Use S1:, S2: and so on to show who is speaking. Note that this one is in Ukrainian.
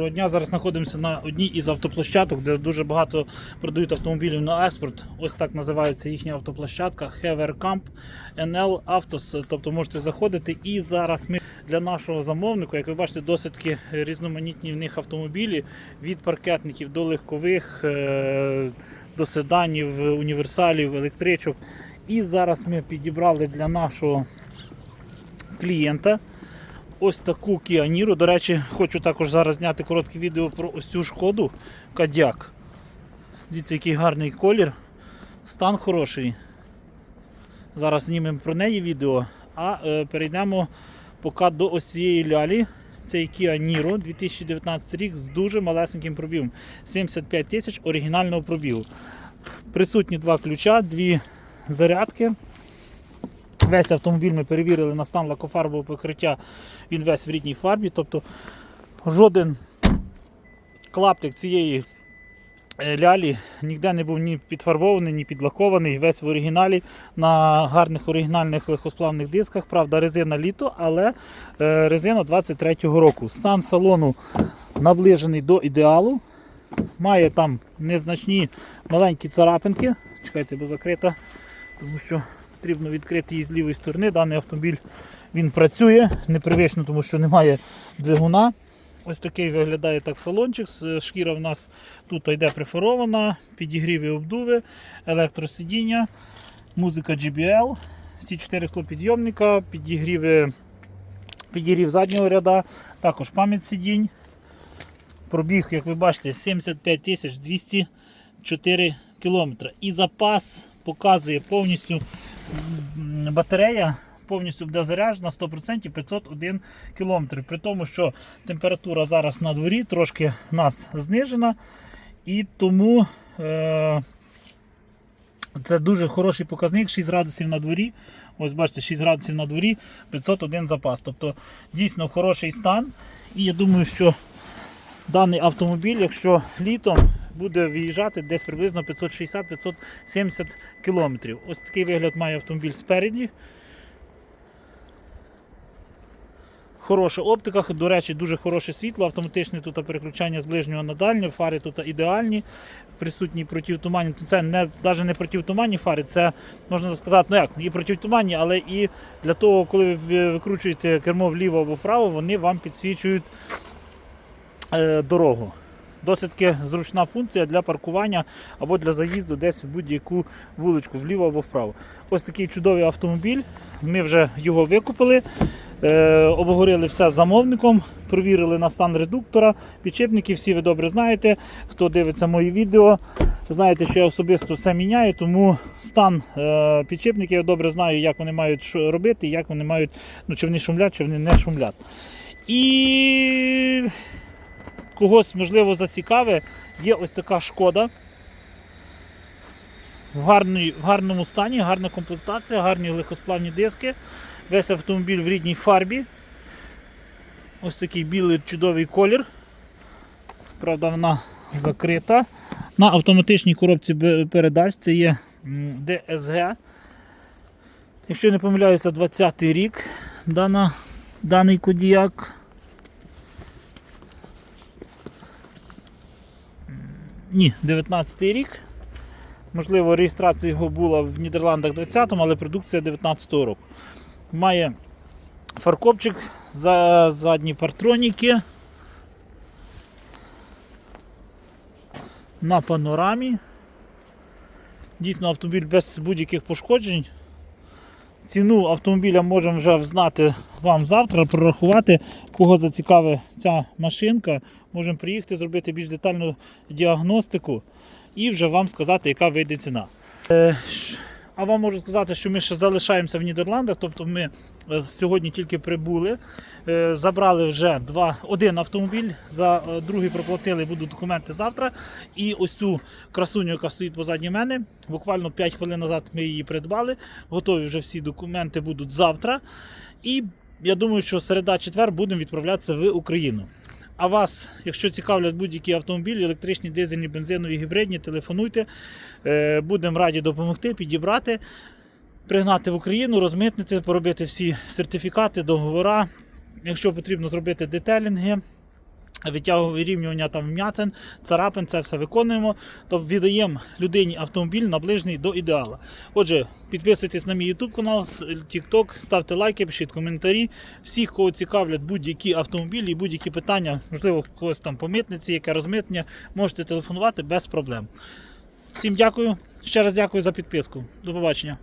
S1: доброго дня. Зараз знаходимося на одній із автоплощадок, де дуже багато продають автомобілів на експорт. Ось так називається їхня автоплощадка Hever Camp NL Autos. Тобто можете заходити. І зараз ми для нашого замовника, як ви бачите, досить різноманітні в них автомобілі від паркетників до легкових, е, до седанів, універсалів, електричок. І зараз ми підібрали для нашого клієнта ось таку Niro. До речі, хочу також зараз зняти коротке відео про ось цю шкоду Кадяк. Дивіться, який гарний колір. Стан хороший. Зараз знімемо про неї відео, а е, перейдемо поки до ось цієї лялі. Це Kia Niro 2019 рік з дуже малесеньким пробігом. 75 тисяч оригінального пробігу. Присутні два ключа, дві зарядки. Весь автомобіль ми перевірили на стан лакофарбового покриття, він весь в рідній фарбі, тобто жоден клаптик цієї е, лялі ніде не був ні підфарбований, ні підлакований, весь в оригіналі на гарних оригінальних легкосплавних дисках. Правда, резина літо, але е, резина 23-го року. Стан салону наближений до ідеалу. Має там незначні маленькі царапинки. Чекайте, бо закрита, тому що потрібно відкрити її з лівої сторони. Даний автомобіль він працює непривично, тому що немає двигуна. Ось такий виглядає так салончик. Шкіра в нас тут йде преферована, підігріві обдуви, електросидіння, музика GBL, всі чотири склопідйомника, підігріви, підігрів заднього ряда, також пам'ять сидінь. Пробіг, як ви бачите, 75 тисяч 204 кілометри. І запас показує повністю батарея. Повністю буде заряджена 100% 501 км. При тому, що температура зараз на дворі трошки нас знижена. І тому е, це дуже хороший показник, 6 градусів на дворі. Ось бачите, 6 градусів на дворі, 501 запас. Тобто дійсно хороший стан. І я думаю, що даний автомобіль, якщо літом буде виїжджати десь приблизно 560-570 км. Ось такий вигляд має автомобіль спереді. Хороша оптика, до речі, дуже хороше світло, автоматичне тут переключання з ближнього на дальнє, фари тут ідеальні, присутні противотуманні. Це не, навіть не противотуманні фари, це можна сказати, ну як, і противотуманні, але і для того, коли ви викручуєте кермо вліво або вправо, вони вам підсвічують е, дорогу. Досить зручна функція для паркування або для заїзду десь в будь-яку вуличку, вліво або вправо. Ось такий чудовий автомобіль. Ми вже його викупили, е, обговорили все з замовником, провірили на стан редуктора, підшипники, всі ви добре знаєте. Хто дивиться мої відео, знаєте, що я особисто все міняю, тому стан е, підшипників я добре знаю, як вони мають робити, як вони мають, ну, чи вони шумлять, чи вони не шумлять. І когось, можливо, зацікавить, є ось така шкода. В, гарний, в гарному стані, гарна комплектація, гарні легкосплавні диски. Весь автомобіль в рідній фарбі. Ось такий білий чудовий колір. Правда, вона закрита. На автоматичній коробці передач це є DSG. Якщо не помиляюся, 20-й рік дана, даний кодіяк. Ні, 19 рік. Можливо, реєстрація його була в Нідерландах 20-му, але продукція 19-го року. Має фаркопчик, за задні партроніки. На панорамі. Дійсно, автомобіль без будь-яких пошкоджень. Ціну автомобіля можемо вже знати вам завтра, прорахувати, кого зацікавить ця машинка. Можемо приїхати, зробити більш детальну діагностику і вже вам сказати, яка вийде ціна. А вам можу сказати, що ми ще залишаємося в Нідерландах, тобто ми е, сьогодні тільки прибули, е, забрали вже два, один автомобіль, за е, другий проплатили, будуть документи завтра. І ось цю красуню, яка стоїть позаді мене, буквально 5 хвилин назад ми її придбали. Готові вже всі документи будуть завтра. І я думаю, що середа-четвер будемо відправлятися в Україну. А вас, якщо цікавлять будь-які автомобілі, електричні, дизельні, бензинові, гібридні, телефонуйте. Е, Будемо раді допомогти, підібрати, пригнати в Україну, розмитнити, поробити всі сертифікати, договори. Якщо потрібно зробити детелінги, вирівнювання там вмятин, царапин, це все виконуємо. Тобто віддаємо людині автомобіль наближений до ідеала. Отже, підписуйтесь на мій YouTube канал, TikTok, ставте лайки, пишіть коментарі. Всіх, кого цікавлять будь-які автомобілі будь-які питання, можливо, когось там по митниці, яке розмитнення, можете телефонувати без проблем. Всім дякую. Ще раз дякую за підписку. До побачення.